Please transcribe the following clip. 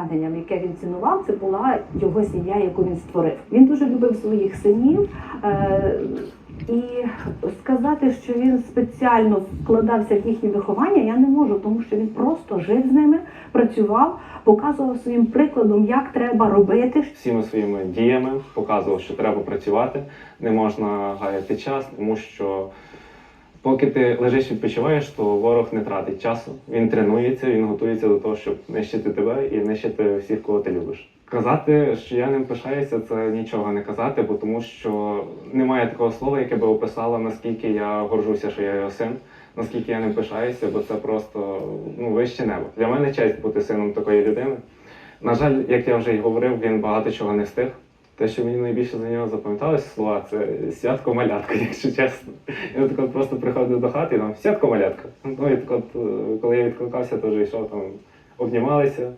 досягненням, яке він цінував, це була його сім'я, яку він створив. Він дуже любив своїх синів. Е, і сказати, що він спеціально вкладався в їхнє виховання, я не можу, тому що він просто жив з ними, працював, показував своїм прикладом, як треба робити, всіми своїми діями показував, що треба працювати, не можна гаяти час, тому що поки ти лежиш відпочиваєш, то ворог не тратить часу. Він тренується, він готується до того, щоб нищити тебе і нищити всіх, кого ти любиш. Казати, що я ним пишаюся, це нічого не казати, бо тому що немає такого слова, яке би описало, наскільки я горжуся, що я його син, наскільки я ним пишаюся, бо це просто ну, вище небо. Для мене честь бути сином такої людини. На жаль, як я вже й говорив, він багато чого не встиг. Те, що мені найбільше за нього запам'яталось слова, це святко малятка, якщо чесно. Я так от просто приходив до хати і там святко малятка. Ну і так от, е, коли я відкликався, теж йшов там, обнімалися,